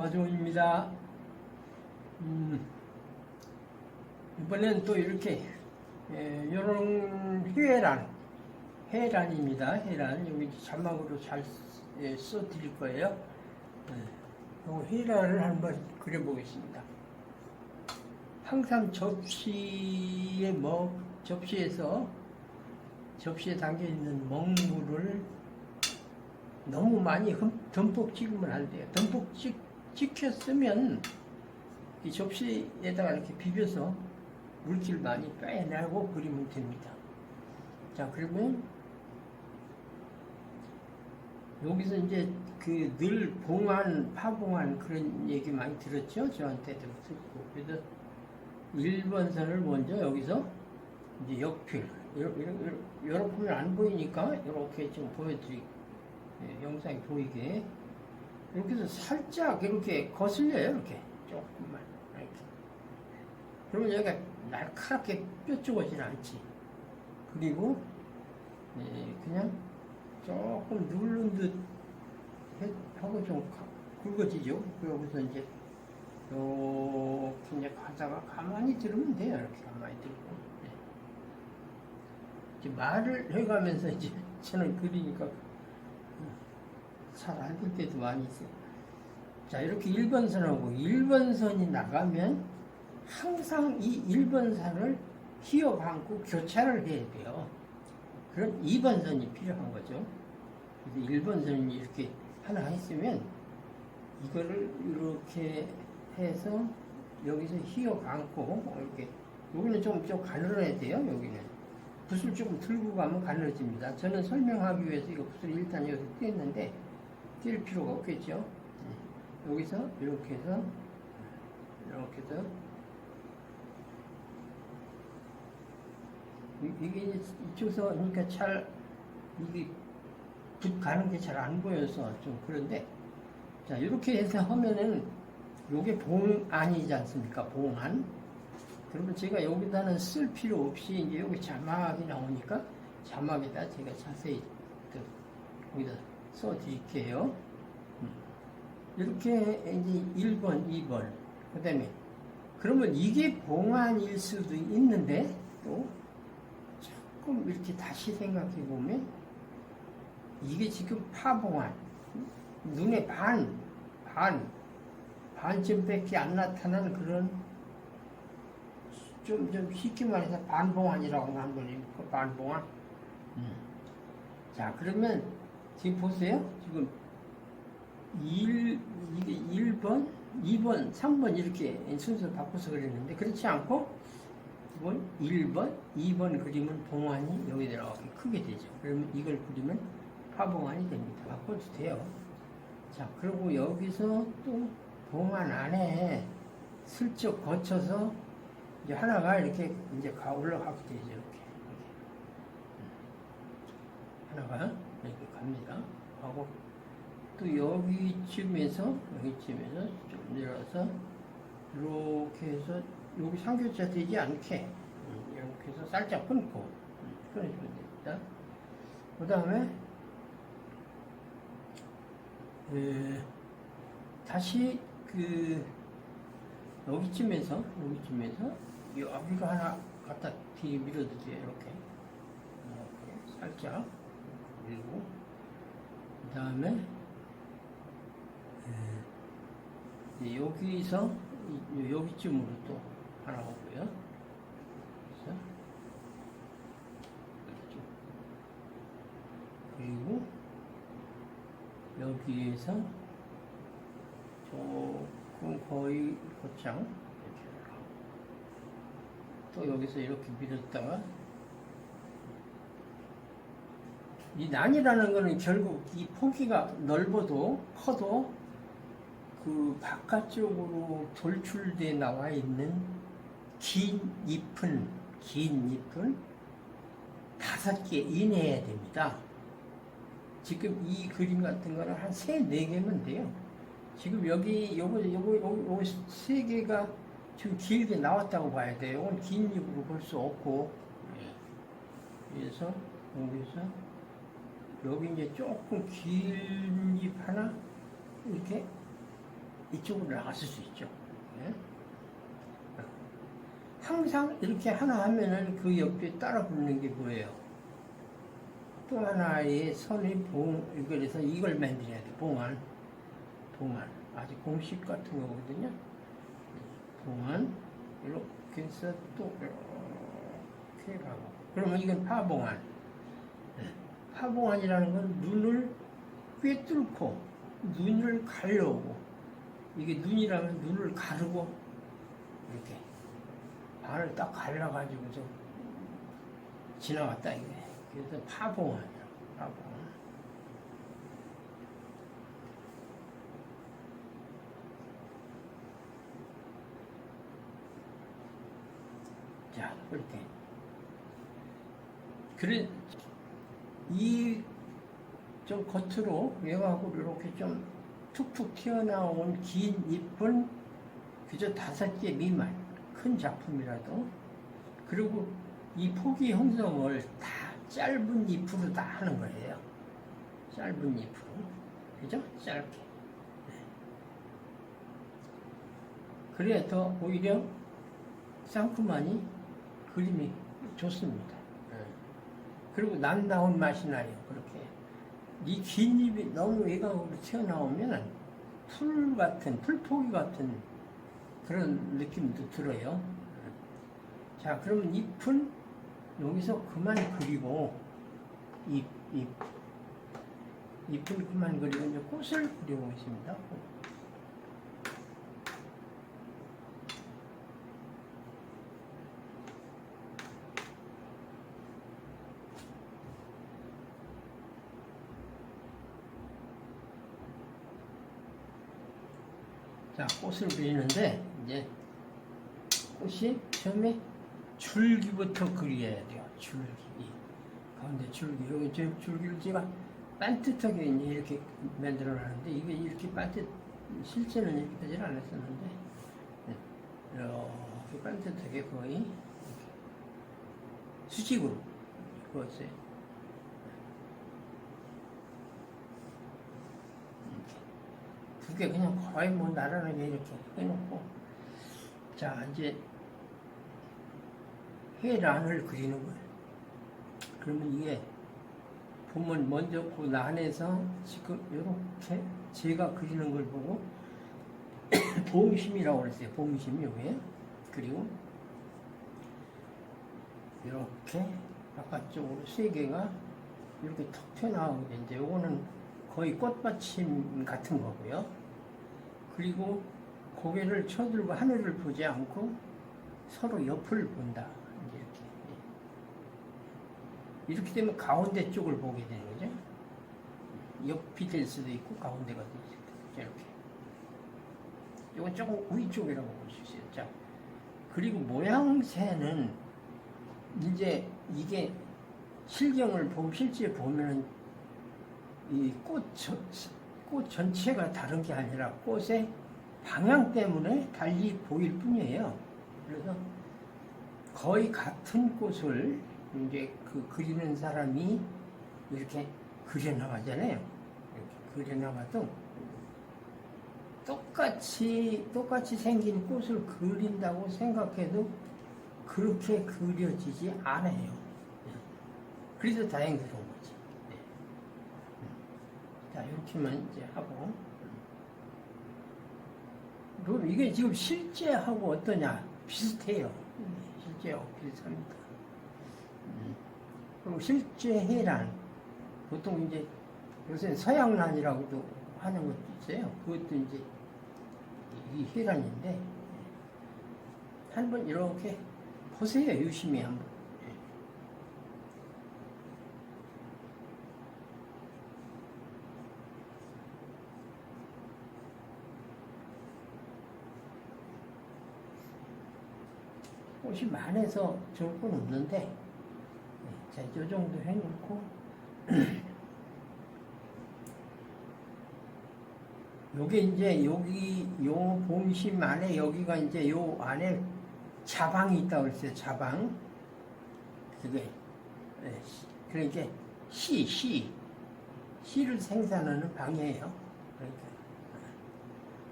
조마종입니다. 음, 이번엔 또 이렇게 이런 회란, 회란입니다. 회란 여기 자막으로 잘 예, 써드릴 거예요. 예, 요 회란을 한번 그려보겠습니다. 항상 접시에 먹 접시에서 접시에 담겨 있는 먹물을 너무 많이 흠, 듬뿍 찍으면 안 돼요. 듬뿍 찍, 찍혔으면 이 접시에다가 이렇게 비벼서 물기를 많이 빼내고 그리면 됩니다. 자, 그러면 여기서 이제 그 늘 봉안, 파봉안 그런 얘기 많이 들었죠? 저한테도 듣고. 그래서 1번 선을 먼저 여기서 이제 역필. 보면 안 보이니까 이렇게 좀 보여드릴게요. 예, 영상이 보이게 이렇게 해서 살짝 이렇게 거슬려요 이렇게. 조금만 이렇게. 그러면 여기가 날카롭게 뾰족하지 않지. 그리고 예, 그냥 조금 누른 듯 해- 하고 좀 가- 굵어지죠? 그러고서 이제 이렇게 이제 가다가 가만히 들으면 돼요 이렇게 가만히 들고. 예. 이제 말을 해가면서 이제 저는 그리니까 될 때도 많이 있어요. 자, 이렇게 1번 선하고 1번 선이 나가면 항상 이 1번 선을 휘어 감고 교차를 해야 돼요. 그런 2번 선이 필요한 거죠. 그래서 1번 선이 이렇게 하나 했으면 이거를 이렇게 해서 여기서 휘어 감고 이렇게 여기는 좀, 좀 가늘어야 돼요. 여기는 붓을 조금 들고 가면 가늘어집니다. 저는 설명하기 위해서 이거 붓을 일단 여기서 뗐는데 뛸 필요가 없겠죠. 네. 여기서 이렇게 해서 이렇게 해서 이- 이게 이쪽에서 그러니까 잘 이게 붓 가는 게 잘 안 보여서 좀 그런데 자 이렇게 해서 하면은 요게 봉안이지 않습니까? 봉안. 그러면 제가 여기다는 쓸 필요 없이 이제 여기 자막이 나오니까 자막에다 제가 자세히 그 여기다 써 드릴게요. 음. 이렇게 이제 1번, 2번. 그 다음에, 그러면 이게 봉안일 수도 있는데, 또, 조금 이렇게 다시 생각해 보면, 이게 지금 파봉안. 눈에 반, 반, 반쯤밖에 안 나타난 그런, 좀, 좀 쉽게 말해서 반봉안이라고 하는 그 반봉안. 음. 자, 그러면, 지금 보세요. 지금 1, 이게 1번, 2번, 3번 이렇게 순서 바꿔서 그렸는데 그렇지 않고 이번 1번, 2번 그리면 봉안이 여기 들어가게 크게 되죠. 그러면 이걸 그리면 파봉안이 됩니다. 바꿔도 돼요. 자, 그리고 여기서 또 봉안 안에 슬쩍 거쳐서 이제 하나가 이렇게 이제 가 올라가게 되죠. 이렇게. 이렇게. 하나가 이렇게 갑니다. 하고 또 여기쯤에서 여기쯤에서 좀 내려서 이렇게 해서 여기 삼교차 되지 않게 음, 이렇게 해서 살짝 끊고 음, 끊어주면 됩니다. 그 다음에 다시 그 여기쯤에서 여기쯤에서 여기가 하나 갖다 뒤에 밀어도 돼요 이렇게 이렇게 살짝 그리고 그 다음에 여기서 이- 여기쯤으로 또 하나 오고요. 그리고 여기에서 조금 거의 곧장 또 여기서 이렇게 밀었다가 이 난이라는 거는 결국 이 폭이가 넓어도 커도 그 바깥쪽으로 돌출돼 나와 있는 긴 잎은 긴 잎은 다섯 개 이내야 됩니다. 지금 이 그림 같은 거는 한 세 네 개면 돼요. 지금 여기 요거 요거 요거, 요거 세 개가 지금 길게 나왔다고 봐야 돼요. 이건 긴 잎으로 볼 수 없고 그래서 여기서 여기 이제 조금 긴잎 하나 이렇게 이쪽으로 나갔을 수 있죠. 예? 항상 이렇게 하나 하면은 그 옆에 따라 붙는 게 뭐예요? 또 하나의 선이 봉, 그래서 이걸 만들어야 돼. 봉안. 봉안. 아직 공식 같은 거거든요. 봉안. 이렇게 해서 또 이렇게 가고. 그러면 이건 파봉안. 네. 파봉안이라는 건 눈을 꿰뚫고 눈을 가려고. 이게 눈이라면 눈을 가르고 이렇게 반을 딱 갈라가지고 좀 지나갔다 이게 그래서 파봉안이라고 파봉안. 자 그렇게. 그래 이 좀 겉으로 외곽으로 이렇게 좀 툭툭 튀어나온 긴 잎은 그저 다섯 개 미만 큰 작품이라도 그리고 이 포기 형성을 다 짧은 잎으로 다 하는 거예요. 짧은 잎으로 그죠? 짧게 네. 그래야 더 오히려 상큼하니 그림이 좋습니다. 네. 그리고 남다운 맛이 나요. 그렇게 이 긴 잎이 너무 외곽으로 튀어나오면 풀 같은 풀포기 같은 그런 느낌도 들어요. 자, 그러면 잎은 여기서 그만 그리고 잎, 잎, 잎을 그만 그리고 이제 꽃을 그려보겠습니다. 자, 꽃을 그리는데 이제 꽃이 처음에 줄기부터 그려야 돼요. 줄기. 가운데 줄기. 여기 줄- 줄기를 제가 반듯하게 이렇게 만들어 놨는데 이게 이렇게 반듯 실제는 이렇게 되질 않았었는데 네. 이렇게 반듯하게 거의 수직으로 그었어요. 두개 그냥 거의 뭐 나란하게 이렇게 해놓고 자 이제 해란을 그리는 거예요. 그러면 이게 보면 먼저 그 난에서 지금 이렇게 제가 그리는 걸 보고 봉심이라고 그랬어요. 봉심이 여기에 그리고 이렇게 바깥쪽으로 세 개가 이렇게 턱 튀어나오게 이제 요거는 거의 꽃받침 같은 거고요. 그리고 고개를 쳐들고 하늘을 보지 않고 서로 옆을 본다. 이렇게. 이렇게 되면 가운데 쪽을 보게 되는 거죠. 옆이 될 수도 있고 가운데가 될 수도 있고 이렇게. 이건 조금 위쪽이라고 볼 수 있어요. 자, 그리고 모양새는 이제 이게 실경을 보면 실제 보면은 이 꽃, 꽃 전체가 다른 게 아니라 꽃의 방향 때문에 달리 보일 뿐이에요. 그래서 거의 같은 꽃을 이제 그 그리는 사람이 이렇게 그려나가잖아요. 이렇게 그려나가도 똑같이, 똑같이 생긴 꽃을 그린다고 생각해도 그렇게 그려지지 않아요. 그래서 다행스러운. 자, 이렇게만 이제 하고. 그럼 이게 지금 실제하고 어떠냐? 비슷해요. 실제하고 비슷합니다. 음. 그럼 실제 해란, 보통 이제 요새 서양란이라고도 하는 것도 있어요. 그것도 이제 이 해란인데, 한번 이렇게 보세요. 유심히 한번. 꽃이 많아서 좋을 건 없는데, 네, 자, 이 정도 해놓고, 요게 이제 여기, 요 봄심 안에 여기가 이제 요 안에 자방이 있다고 그랬어요, 자방. 그게, 네, 그러니까 씨, 씨. 씨를 생산하는 방이에요. 그러니까.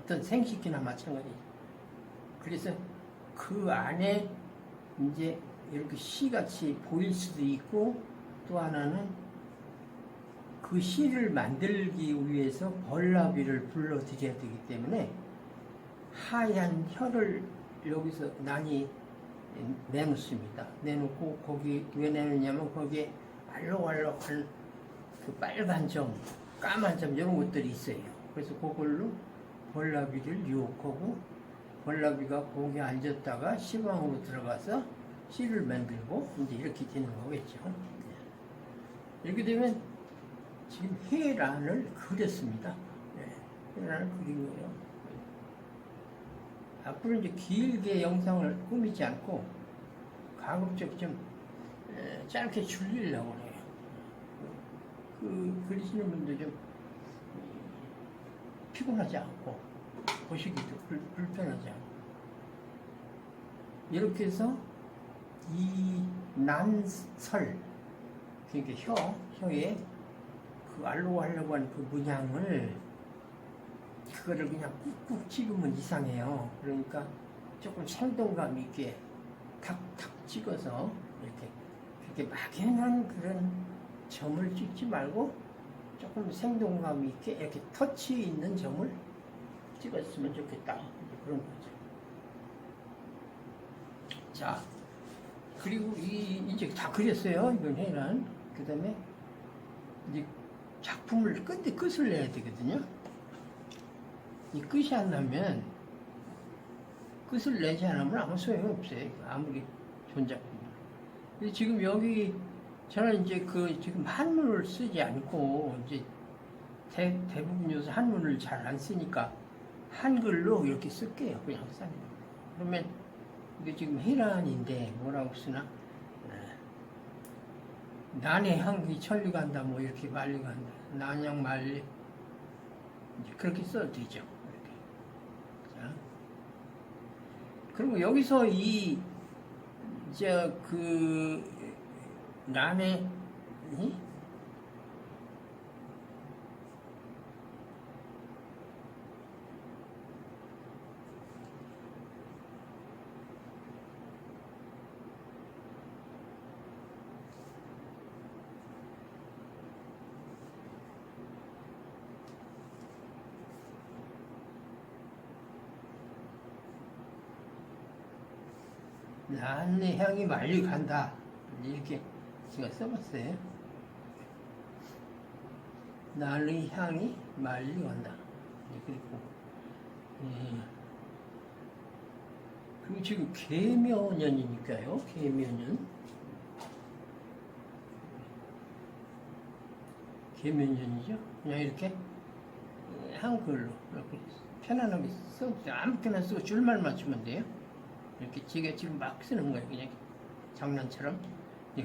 어떤 생식기나 마찬가지. 그래서 그 안에 이제 이렇게 시같이 보일 수도 있고 또 하나는 그 시를 만들기 위해서 벌나비를 불러들여야 되기 때문에 하얀 혀를 여기서 난이 내놓습니다. 내놓고 거기 왜 내놓냐면 거기에 알록알록한 그 빨간 점, 까만 점 이런 것들이 있어요. 그래서 그걸로 벌나비를 유혹하고 벌나비가 거기에 앉았다가 시방으로 들어가서 씨를 만들고 이제 이렇게 되는 거겠죠. 네. 이렇게 되면 지금 해란을 그렸습니다. 네. 해란을 그린 거예요. 앞으로 이제 길게 영상을 꾸미지 않고 가급적 좀 에, 짧게 줄이려고 해요. 그 그리시는 분도 좀 피곤하지 않고 보시기도 불, 불편하지 않고 이렇게 해서 이 난설 그러니까 혀 혀에 그 알로 하려고 하는 그 문양을 그거를 그냥 꾹꾹 찍으면 이상해요. 그러니까 조금 생동감 있게 탁탁 찍어서 이렇게 그렇게 막연한 그런 점을 찍지 말고 조금 생동감 있게 이렇게 터치 있는 점을 찍었으면 좋겠다. 그런 거죠. 자, 그리고 이 이제 다 그렸어요. 이건 해란. 그다음에 이제 작품을 끝에 끝을 내야 되거든요. 이 끝이 안 나면 끝을 내지 않으면 아무 소용이 없어요. 아무리 좋은 작품. 근데 지금 여기 저는 이제 그 지금 한문을 쓰지 않고 이제 대, 대부분 요새 한문을 잘 안 쓰니까 한글로 이렇게 쓸게요. 그냥 쌉니다. 그러면 이게 지금 해란인데 뭐라고 쓰나? 네. 난의 향기 천리 간다 뭐 이렇게 말리 간다. 난양 말리 그렇게 써도 되죠. 이렇게. 자. 그리고 여기서 이 이제 그 난의 이? 난의 향이 말리 간다. 이렇게 제가 써봤어요. 난의 향이 말리 간다. 네, 그리고, 예. 그리고 지금 개묘년이니까요. 개묘년. 개묘년이죠. 그냥 이렇게 한글로 이렇게 편안하게 써, 아무렇게나 쓰고 줄만 맞추면 돼요. 이렇게 지가 지금 막 쓰는 거예요. 그냥 장난처럼.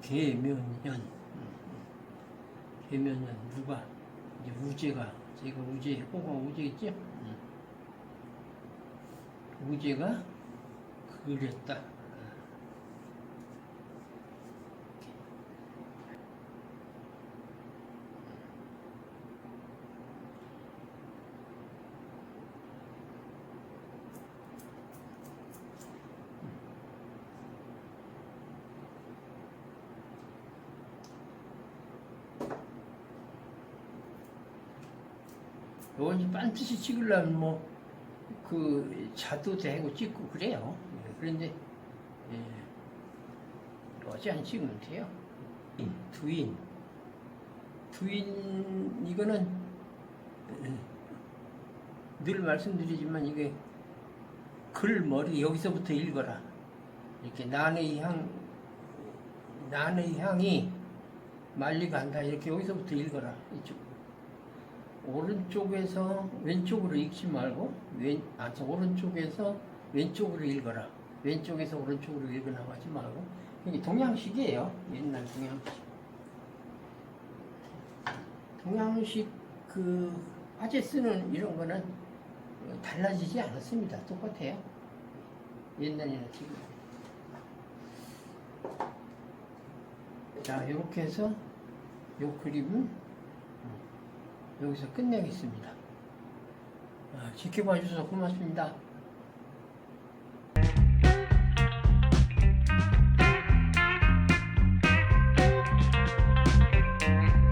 개면연. 개면연. 누가? 이제 우제가. 제가 우제, 호가 우제 있죠? 음. 우제가 그렸다. 요건 이제 반드시 찍으려면 뭐, 그, 자도 되고 찍고 그래요. 예, 그런데, 예, 어제 안 찍으면 돼요. 두인. 두인, 이거는, 예, 늘 말씀드리지만 이게 글 머리 여기서부터 읽어라. 이렇게 난의 향, 난의 향이 말리 간다. 이렇게 여기서부터 읽어라. 이쪽. 오른쪽에서 왼쪽으로 읽지 말고 왼, 아, 저 오른쪽에서 왼쪽으로 읽어라. 왼쪽에서 오른쪽으로 읽으라고 하지 말고 이게 동양식이에요. 옛날 동양식. 동양식 그 화제 쓰는 이런 거는 달라지지 않았습니다. 똑같아요. 옛날이나 지금. 자, 이렇게 해서 요 그림은 여기서 끝내겠습니다. 아, 지켜봐 주셔서 고맙습니다.